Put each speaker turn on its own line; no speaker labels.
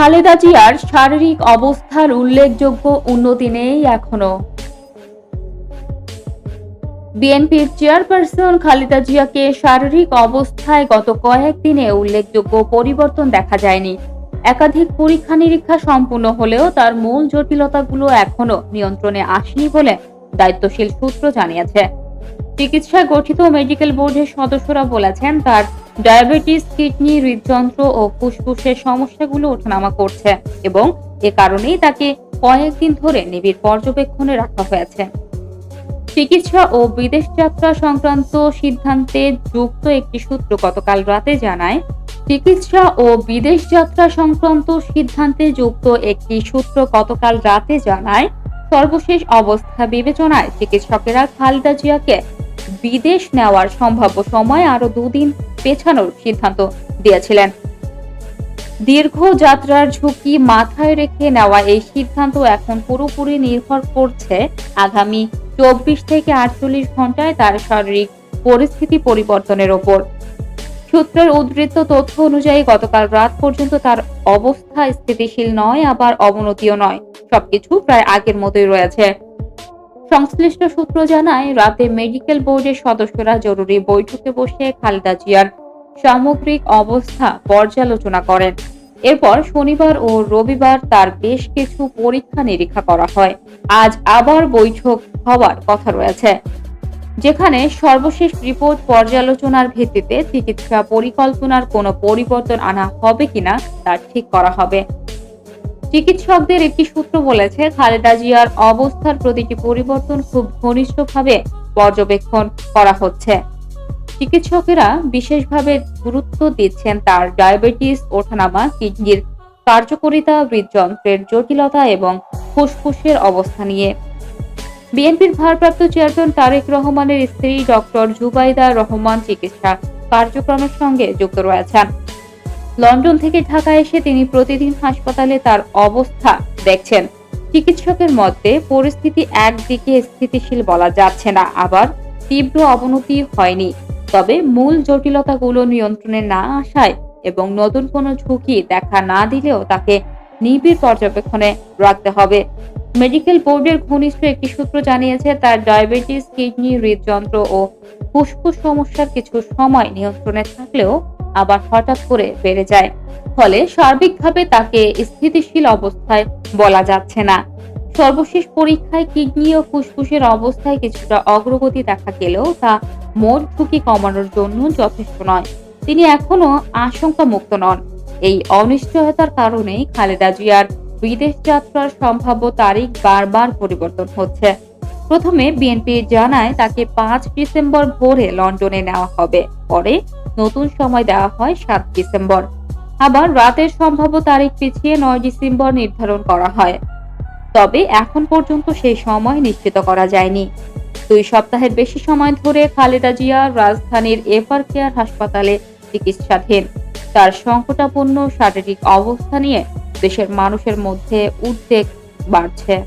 খালেদা জিয়ার শারীরিক অবস্থার উল্লেখযোগ্য উন্নতি নেই এখনও। বিএনপির চেয়ারপারসন খালেদা জিয়াকে শারীরিক অবস্থায় গত কয়েকদিনে উল্লেখযোগ্য পরিবর্তন দেখা যায়নি। একাধিক পরীক্ষা নিরীক্ষা সম্পূর্ণ হলেও তার মূল জটিলতাগুলো এখনও নিয়ন্ত্রণে আসেনি বলে দায়িত্বশীল সূত্র জানিয়েছে। চিকিৎসা গঠিত মেডিকেল বোর্ডের সদস্যরা বলেছেন, তার ডায়াবেটিস, কিডনি, হৃদযন্ত্র ও ফুসফুসের সমস্যাগুলো ওঠানামা করছে এবং এ কারণেই তাকে কয়েকদিন ধরে নিবিড় পর্যবেক্ষণে রাখা হয়েছে। চিকিৎসা ও বিদেশ যাত্রা সংক্রান্ত সিদ্ধান্তে যুক্ত একটি সূত্র গতকাল রাতে জানায়, চিকিৎসা ও বিদেশ যাত্রা সংক্রান্ত সিদ্ধান্তে যুক্ত একটি সূত্র গতকাল রাতে জানায়, সর্বশেষ অবস্থা বিবেচনায় চিকিৎসকেরা খালেদা জিয়াকে বিদেশ নেওয়ার সম্ভাব্য সময় আরও দুদিন পেছানোর সিদ্ধান্ত দিয়েছিলেন। দীর্ঘ যাত্রার ঝুঁকি মাথায় রেখে নেওয়া এই সিদ্ধান্ত এখন পুরোপুরি নির্ভর করছে আগামী চব্বিশ থেকে আটচল্লিশ ঘন্টায় তার শারীরিক পরিস্থিতি পরিবর্তনের ওপর। সূত্রের উদ্ধৃত তথ্য অনুযায়ী গতকাল রাত পর্যন্ত তার অবস্থা স্থিতিশীল নয়, আবার অবনতিও নয়। সবকিছু প্রায় আগের মতোই রয়েছে। সংশ্লিষ্ট সূত্র জানায়, রাতে মেডিকেল বোর্ডের সদস্যরা জরুরি বৈঠকে বসে খালেদা জিয়ার সামগ্রিক অবস্থা পর্যালোচনা করেন। এরপর শনিবার ও রবিবার তার বেশ কিছু পরীক্ষা নিরীক্ষা করা হয়। আজ আবার বৈঠক হওয়ার কথা রয়েছে। যেখানে সর্বশেষ রিপোর্ট পর্যালোচনার ভিত্তিতে চিকিৎসা পরিকল্পনার কোনো পরিবর্তন আনা হবে কিনা তা ঠিক করা হবে। চিকিৎসকদের একটি সূত্র বলেছে, খালেদা জিয়ার অবস্থার প্রতিটি পরিবর্তন খুব ঘনিষ্ঠভাবে পর্যবেক্ষণ করা হচ্ছে। চিকিৎসকেরা বিশেষভাবে গুরুত্ব দিচ্ছেন তার ডায়াবেটিস, ওঠানামা, কিডনির কার্যকরিতা, হৃদযন্ত্রের জটিলতা এবং ফুসফুসের অবস্থা নিয়ে। বিএনপির ভারপ্রাপ্ত চেয়ারম্যান তারেক রহমানের স্ত্রী ডক্টর জুবাইদা রহমান চিকিৎসা কার্যক্রমের সঙ্গে যুক্ত রয়েছেন। লন্ডন থেকে ঢাকা এসে তিনি প্রতিদিন হাসপাতালে তার অবস্থা দেখছেন। চিকিৎসকের মতে, পরিস্থিতি একদিকে স্থিতিশীল বলা যাচ্ছে না, আবার তীব্র অবনতি হয়নি। তবে মূল জটিলতাগুলো নিয়ন্ত্রণে না আসায় এবং নতুন কোনো ঝুঁকি দেখা না দিলেও তাকে নিবিড় পর্যবেক্ষণে রাখতে হবে। মেডিকেল বোর্ডের ঘনিষ্ঠ একটি সূত্র জানিয়েছে, তার ডায়াবেটিস, কিডনি, হৃদযন্ত্র ও ফুসফুস সমস্যার কিছু সময় নিয়ন্ত্রণে থাকলেও আবার হঠাৎ করে বেড়ে যায়। ফলে সার্বিকভাবে তাকে স্থিতিশীল অবস্থায় বলা যাচ্ছে না। সর্বশেষ পরীক্ষায় কিডনি ও ফুসফুসের অবস্থায় কিছুটা অগ্রগতি দেখা গেলেও তা মোট ঝুঁকি কমানোর জন্য যথেষ্ট নয়। তিনি এখনও আশঙ্কা মুক্ত নন। এই অনিশ্চয়তার কারণেই খালেদা জিয়ার বিদেশ যাত্রার সম্ভাব্য তারিখ বারবার পরিবর্তন হচ্ছে। প্রথমে বিএনপি জানায় তাকে পাঁচ ডিসেম্বর ভোরে লন্ডনে নেওয়া হবে। পরে নতুন সময় দেওয়া হয় সাত ডিসেম্বর। আবার রাতের সম্ভাব্য তারিখ পিছিয়ে নয় ডিসেম্বর নির্ধারণ করা হয়। তবে এখন পর্যন্ত সেই সময় নিশ্চিত করা যায়নি। দুই সপ্তাহের বেশি সময় ধরে খালেদা জিয়া রাজধানীর এভার কেয়ার হাসপাতালে চিকিৎসাধীন। তার সংকটাপন্ন শারীরিক অবস্থা নিয়ে দেশের মানুষের মধ্যে উদ্বেগ বাড়ছে।